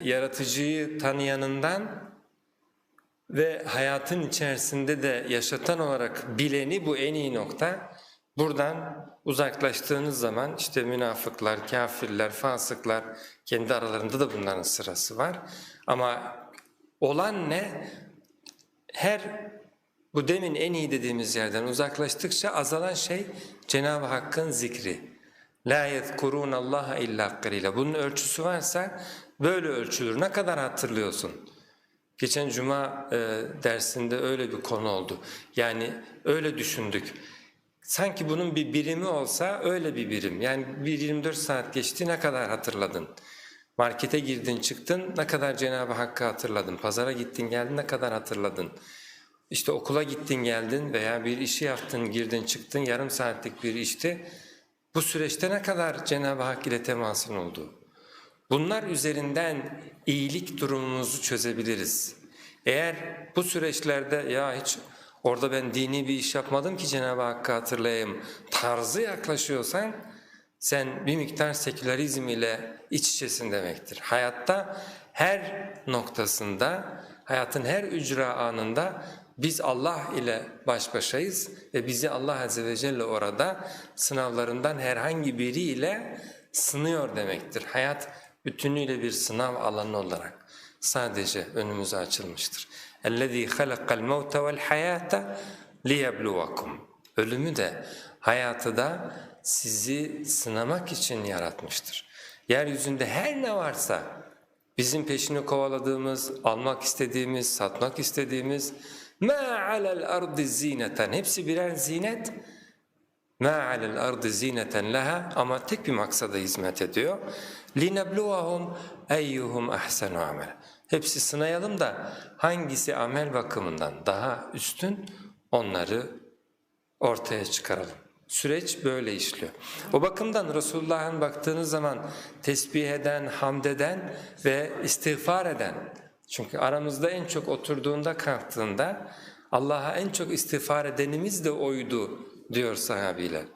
Yaratıcıyı tanıyanından ve hayatın içerisinde de yaşatan olarak bileni bu en iyi nokta. Buradan uzaklaştığınız zaman işte münafıklar, kafirler, fasıklar kendi aralarında da bunların sırası var. Ama olan ne? Her bu demin en iyi dediğimiz yerden uzaklaştıkça azalan şey Cenab-ı Hakk'ın zikri. La yezkurun Allah illa qalila. Bunun ölçüsü varsa böyle ölçülür. Ne kadar hatırlıyorsun? Geçen cuma e, dersinde öyle bir konu oldu. Yani öyle düşündük. Sanki bunun bir birimi olsa öyle bir birim. Yani bir 24 saat geçti ne kadar hatırladın? Markete girdin çıktın ne kadar Cenab-ı Hakk'ı hatırladın? Pazara gittin geldin ne kadar hatırladın? İşte okula gittin geldin veya bir işi yaptın girdin çıktın yarım saatlik bir işti. Bu süreçte ne kadar Cenab-ı Hak ile temasın oldu? Bunlar üzerinden iyilik durumumuzu çözebiliriz. Eğer bu süreçlerde ya hiç orada ben dini bir iş yapmadım ki Cenab-ı Hakk'ı hatırlayayım tarzı yaklaşıyorsan sen bir miktar sekülerizm ile iç içesin demektir. Hayatta her noktasında, hayatın her ücra anında biz Allah ile baş başayız ve bizi Allah Azze ve Celle orada sınavlarından herhangi biriyle sınıyor demektir. Hayat bütünüyle bir sınav alanı olarak sadece önümüze açılmıştır. اَلَّذ۪ي خَلَقَ الْمَوْتَ وَالْحَيَاةَ لِيَبْلُوَكُمْ Ölümü de hayatı da sizi sınamak için yaratmıştır. Yeryüzünde her ne varsa bizim peşini kovaladığımız, almak istediğimiz, satmak istediğimiz مَا عَلَى الْأَرْضِ زِينَةً Hepsi birer zinet. مَا عَلَى الْأَرْضِ زِينَةً لَهَا Ama tek bir maksada hizmet ediyor. لِنَبْلُوَهُمْ اَيُّهُمْ اَحْسَنُ عَمَلًا Hepsi sınayalım da hangisi amel bakımından daha üstün onları ortaya çıkaralım. Süreç böyle işliyor. O bakımdan Resulullah'ın baktığınız zaman tesbih eden, hamd eden ve istiğfar eden, çünkü aramızda en çok oturduğunda kalktığında Allah'a en çok istiğfar edenimiz de oydu diyor sahabiler.